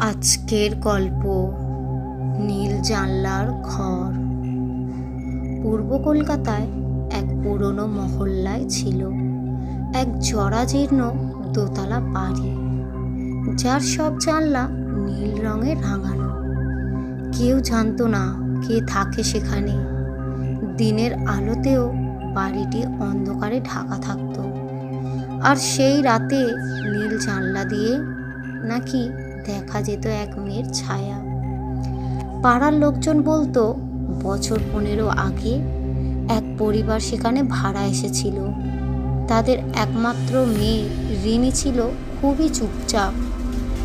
আজকের গল্প, নীল জানলার ঘর। পূর্ব কলকাতায় এক পুরনো মহল্লায় ছিল এক জরাজীর্ণ দোতলা বাড়ি, যার সব জানলা নীল রঙে রাঙানো। কেউ জানতো না কে থাকে সেখানে। দিনের আলোতেও বাড়িটি অন্ধকারে ঢাকা থাকতো। আর সেই রাতে নীল জানলা দিয়ে নাকি দেখা যেত এক মেয়ের ছায়া। পাড়ার লোকজন বলতো, বছর পনেরো আগে এক পরিবার সেখানে ভাড়া এসেছিল। তাদের একমাত্র মেয়ে রিনি ছিল খুবই চুপচাপ।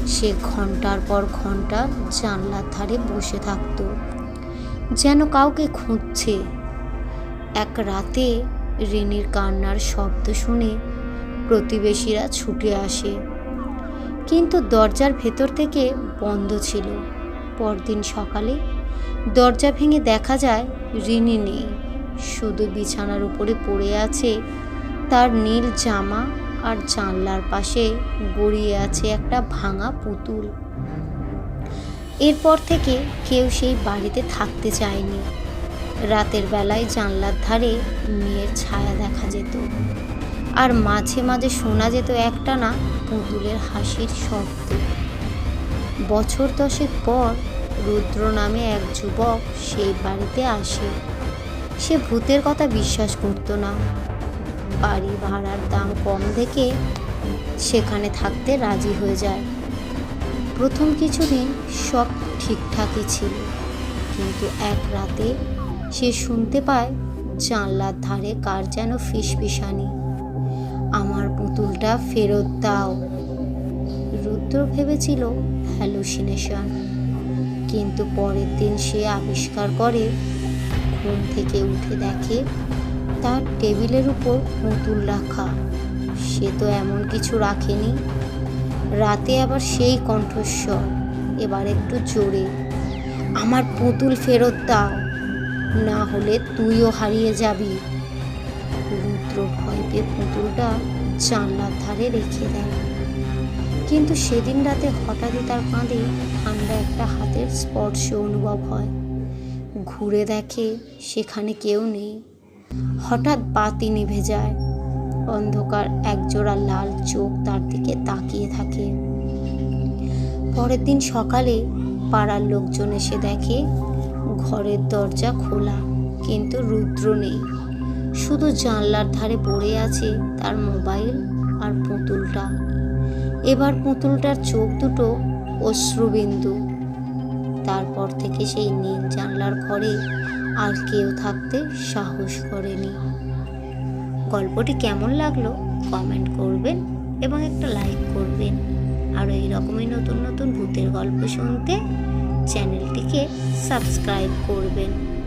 সে ঘণ্টার পর ঘণ্টা জানলার ধারে বসে থাকতো। যেন কাউকে খুঁজছে। এক রাতে রিনির কান্নার শব্দ শুনে প্রতিবেশীরা ছুটে আসে। কিন্তু দরজার ভেতর থেকে বন্ধ ছিল। পরদিন সকালে দরজা ভেঙে দেখা যায়, রিনি নেই। শুধু বিছানার উপরে পড়ে আছে তার নীল জামা আর জানলার পাশে গড়িয়ে আছে একটা ভাঙা পুতুল। এরপর থেকে কেউ সেই বাড়িতে থাকতে চায়নি। রাতের বেলায় জানলার ধারে মেয়ের ছায়া দেখা যেত। আর মাঝে মাঝে শোনা যেত একটা না পুতুলের হাসির শব্দ। বছর দশেক পর রুদ্র নামে এক যুবক সেই বাড়িতে আসে। সে ভূতের কথা বিশ্বাস করতো না। বাড়ি ভাড়ার দাম কম দেখে সেখানে থাকতে রাজি হয়ে যায়। প্রথম কিছুদিন সব ঠিকঠাকই ছিল, কিন্তু এক রাতে সে শুনতে পায় জানলার ধারে কার যেন ফিসফিসানি। আমার পুতুলটা ফেরত দাও। রুদ্র ভেবেছিল হ্যালুসিনেশন কিন্তু পরের দিন সে আবিষ্কার করে, ঘুম থেকে উঠে দেখে তার টেবিলের উপর পুতুল রাখা। সে তো এমন কিছু রাখেনি। রাতে আবার সেই কণ্ঠস্বর, এবার একটু জোরে, আমার পুতুল ফেরত দাও। না হলে তুইও হারিয়ে যাবি। রুদ্র ভয় পেয়ে পুতুলটা জানলার ধারে রেখে দেয়। কিন্তু সেদিন রাতে হঠাৎই তার কাঁধে ঠান্ডা একটা হাতের স্পর্শ অনুভব হয়। ঘুরে দেখে সেখানে কেউ নেই। হঠাৎ বাতি নিভে যায়। অন্ধকার একজোড়া লাল চোখ তার দিকে তাকিয়ে থাকে। পরের দিন সকালে পাড়ার লোকজন এসে দেখে ঘরের দরজা খোলা, কিন্তু রুদ্র নেই। শুধু জানলার ধারে পড়ে আছে তার মোবাইল আর পুতুলটা। এবার পুতুলটার চোখ দুটো অশ্রুবিন্দু। তারপর থেকে সেই নীল জানলার ঘরে আর কেউ থাকতে সাহস করেনি। গল্পটি কেমন লাগল কমেন্ট করবেন এবং একটা লাইক করবেন। আর এই রকমই নতুন নতুন ভূতের গল্প শুনতে চ্যানেলটিকে সাবস্ক্রাইব করবেন।